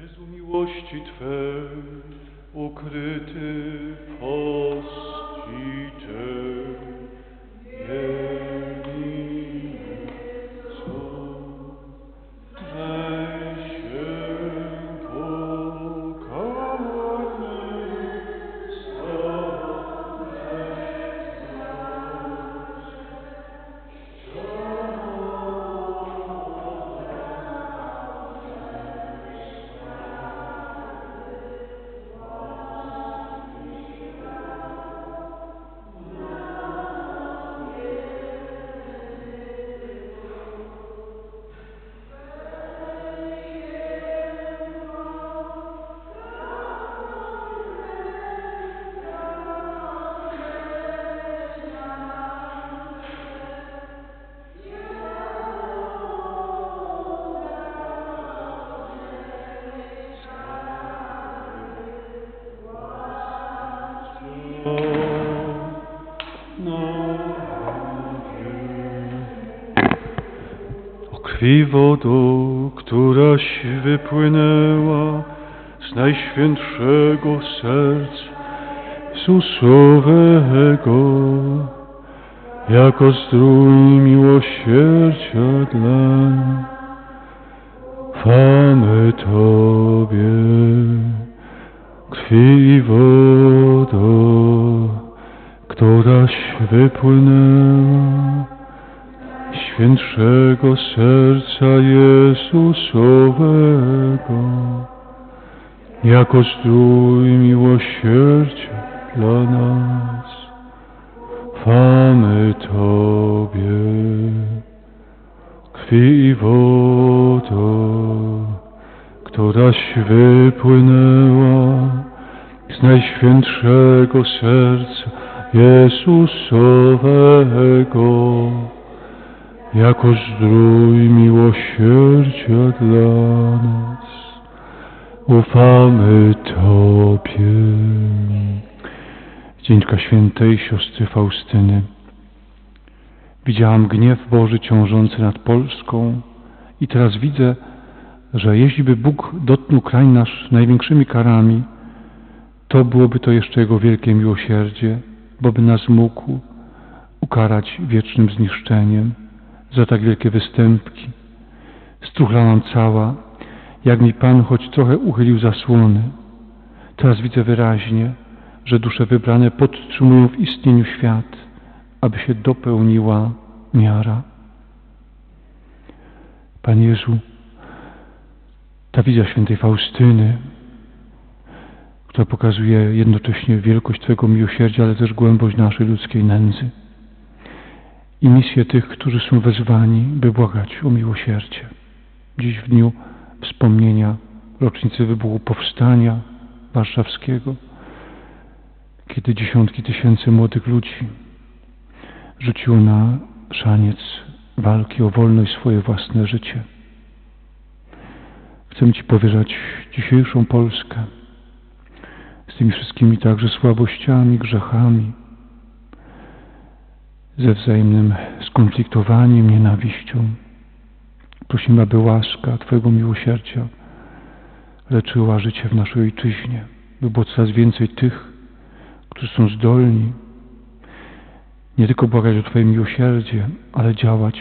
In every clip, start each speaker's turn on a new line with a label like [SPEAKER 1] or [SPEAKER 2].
[SPEAKER 1] Jezu miłości Twej, ukryty w Krwi wodą, któraś wypłynęła z najświętszego serca Jezusowego, jako zdrój miłosierdzia dla. Chwamy Tobie, krwi i wodo, któraś wypłynęła świętszego serca Jezusowego, jako zdrój miłosierdzia dla nas. Chwamy Tobie, krwi i wodo, któraś wypłynęła z najświętszego serca Jezusowego, jako zdrój miłosierdzia dla nas. Ufamy Tobie. Dzieńczka świętej siostry Faustyny. Widziałam gniew Boży ciążący nad Polską i teraz widzę, że jeśli by Bóg dotknął kraj nasz największymi karami, to byłoby to jeszcze Jego wielkie miłosierdzie, bo by nas mógł ukarać wiecznym zniszczeniem za tak wielkie występki. Struchlałam cała, jak mi Pan choć trochę uchylił zasłony. Teraz widzę wyraźnie, że dusze wybrane podtrzymują w istnieniu świat, aby się dopełniła miara. Panie Jezu, ta wizja świętej Faustyny, która pokazuje jednocześnie wielkość Twojego miłosierdzia, ale też głębość naszej ludzkiej nędzy i misję tych, którzy są wezwani, by błagać o miłosierdzie. Dziś w dniu wspomnienia rocznicy wybuchu Powstania Warszawskiego, kiedy dziesiątki tysięcy młodych ludzi rzuciło na szaniec walki o wolność swoje własne życie. Chcę Ci powierzać dzisiejszą Polskę z tymi wszystkimi także słabościami, grzechami, ze wzajemnym skonfliktowaniem, nienawiścią. Prosimy, aby łaska Twojego miłosierdzia leczyła życie w naszej ojczyźnie, by było coraz więcej tych, którzy są zdolni nie tylko błagać o Twoje miłosierdzie, ale działać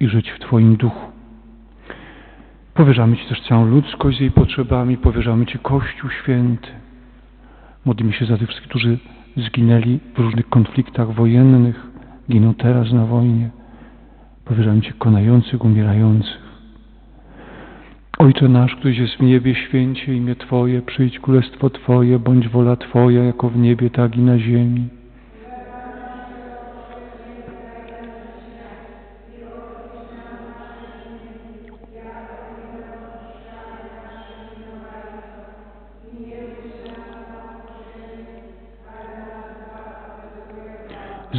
[SPEAKER 1] i żyć w Twoim duchu. Powierzamy Ci też całą ludzkość z jej potrzebami, powierzamy Ci Kościół Święty. Modlimy się za tych wszystkich, którzy zginęli w różnych konfliktach wojennych, giną teraz na wojnie. Powierzamy Ci konających, umierających. Ojcze nasz, któryś jest w niebie, święcie imię Twoje, przyjdź królestwo Twoje, bądź wola Twoja, jako w niebie, tak i na ziemi.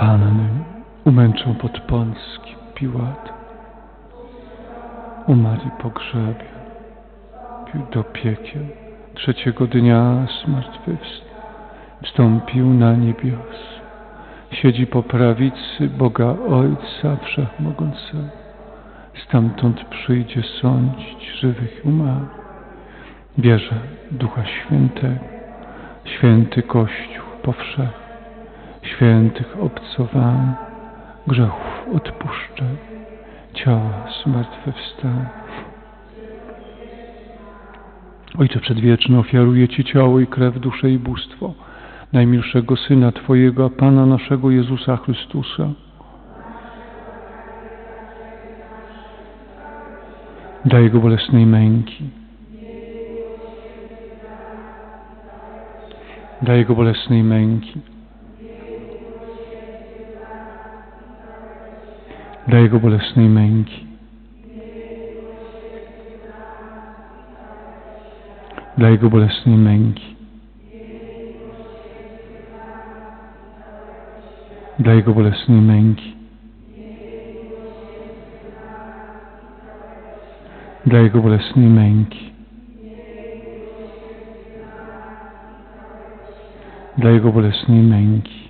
[SPEAKER 1] Panny umęczą pod Pąckim Piłatem, umarli po grzebie, do piekieł, trzeciego dnia zmartwychwstał, wstąpił na niebios, siedzi po prawicy Boga Ojca Wszechmogącego. Stamtąd przyjdzie sądzić żywych i umarłych. Ducha Świętego, święty Kościół powszechny, świętych obcowań, grzechów odpuszczeń, ciała zmartwychwstania. Ojcze Przedwieczny, ofiaruję Ci ciało i krew, duszę i bóstwo najmilszego Syna Twojego, Pana naszego Jezusa Chrystusa, dla Jego bolesnej męki, dla Jego bolesnej męki, dla Jego bolesnej męki, dla Jego bolesnej męki, dla Jego bolesnej męki. dla Jego bolesnej męki. Dla Jego bolesnej męki.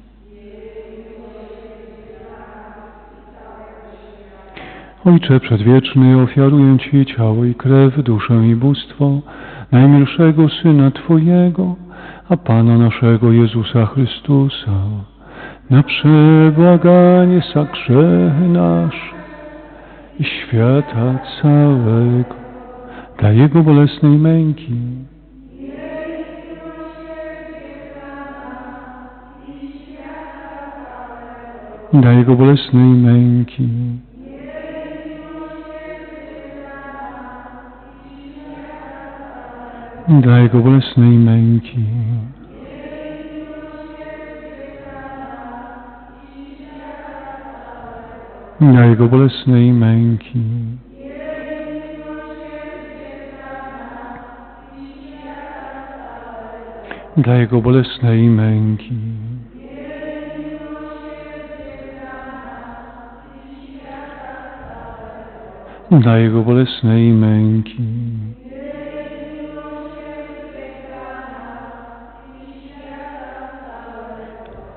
[SPEAKER 1] Ojcze Przedwieczny, ofiaruję Ci ciało i krew, duszę i bóstwo najmilszego Syna Twojego, a Pana naszego Jezusa Chrystusa, na przebłaganie za grzechy nasze i świata całego dla Jego bolesnej męki. Dla Jego bolesnej męki. Jego bolesnej męki. na Jego bolesnej męki. Dla Jego bolesnej męki. Dla Jego bolesnej męki.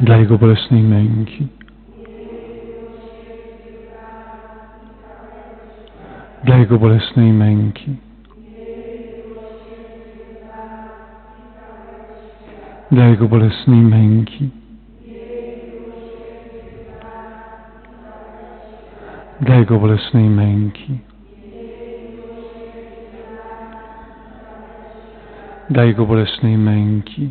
[SPEAKER 1] Dla Jego bolesnej męki. Dla Jego bolesnej męki. Dla Jego bolesnej męki. Dla Jego bolesnej męki. Dla Jego bolesnej męki.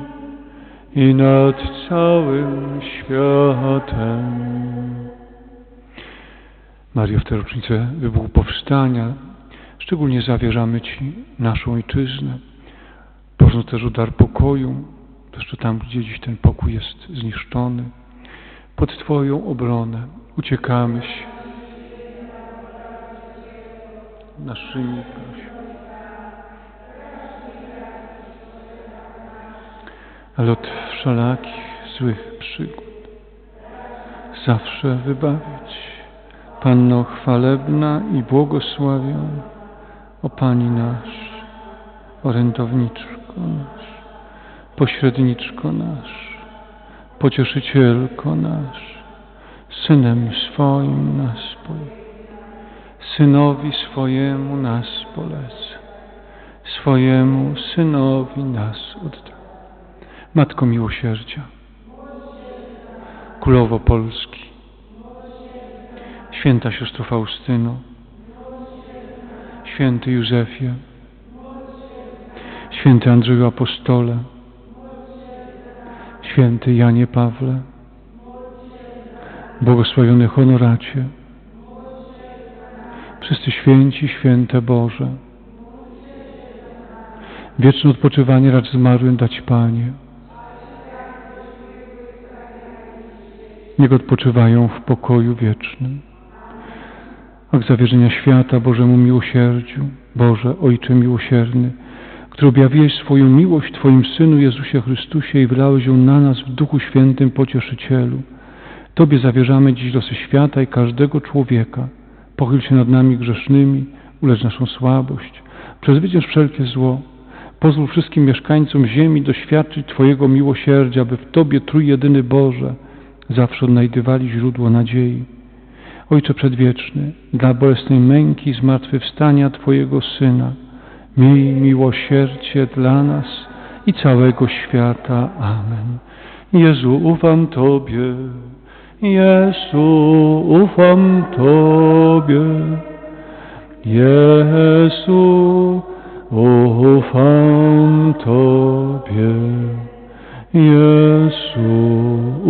[SPEAKER 1] i nad całym światem. Mario, w tę rocznicę wybuchu powstania szczególnie zawierzamy Ci naszą ojczyznę, prosząc też o dar pokoju, jeszcze tam, gdzie dziś ten pokój jest zniszczony. Pod Twoją obronę uciekamy się naszymi prośbami. Ale od wszelakich złych przygód zawsze wybawić. Panno chwalebna i błogosławiona, o Pani nasz, orędowniczko nasz, pośredniczko nasz, pocieszycielko nasz, Synem swoim nas polecę, Synowi swojemu nas polecę, swojemu Synowi nas oddam. Matko Miłosierdzia, Królowo Polski, Święta Siostro Faustyno, Święty Józefie, Święty Andrzeju Apostole, Święty Janie Pawle, Błogosławiony Honoracie, wszyscy święci, święte Boże. Wieczne odpoczywanie racz zmarłym dać Panie. Niech odpoczywają w pokoju wiecznym. Akt zawierzenia świata Bożemu miłosierdziu, Boże, Ojcze miłosierny, który objawiłeś swoją miłość Twoim Synu Jezusie Chrystusie i wylałeś ją na nas w Duchu Świętym Pocieszycielu. Tobie zawierzamy dziś losy świata i każdego człowieka. Pochyl się nad nami grzesznymi, ulecz naszą słabość, przezwycięż wszelkie zło. Pozwól wszystkim mieszkańcom ziemi doświadczyć Twojego miłosierdzia, by w Tobie Trójjedyny Boże zawsze odnajdywali źródło nadziei. Ojcze Przedwieczny, dla bolesnej męki i zmartwychwstania Twojego Syna, miej miłosierdzie dla nas i całego świata. Amen. Jezu, ufam Tobie. Jezu, ufam Tobie. Jezu, ufam Tobie. Jezu,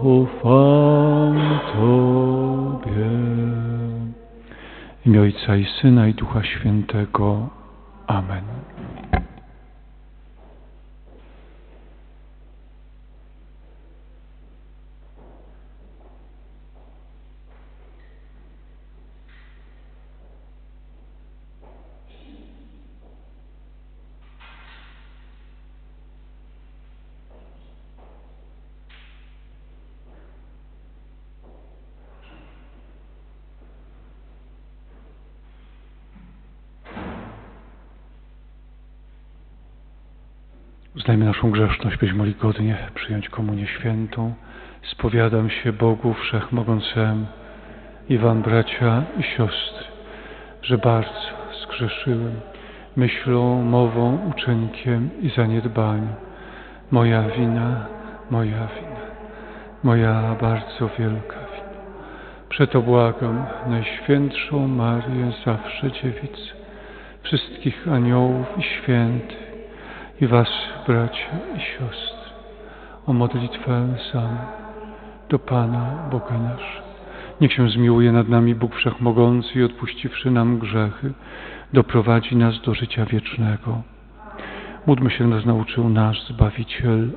[SPEAKER 1] W imię Ojca i Syna i Ducha Świętego. Amen. Naszą grzeszność, byśmy mogli godnie przyjąć Komunię Świętą. Spowiadam się Bogu Wszechmogącemu i Wam, bracia i siostry, że bardzo zgrzeszyłem myślą, mową, uczynkiem i zaniedbaniem. Moja wina, moja wina, moja bardzo wielka wina. Przeto błagam Najświętszą Marię, zawsze Dziewicę, wszystkich aniołów i świętych, i Was, bracia i siostry, o modlitwę sam do Pana Boga naszego. Niech się zmiłuje nad nami Bóg Wszechmogący i odpuściwszy nam grzechy, doprowadzi nas do życia wiecznego. Módlmy się, nas nauczył nasz Zbawiciel.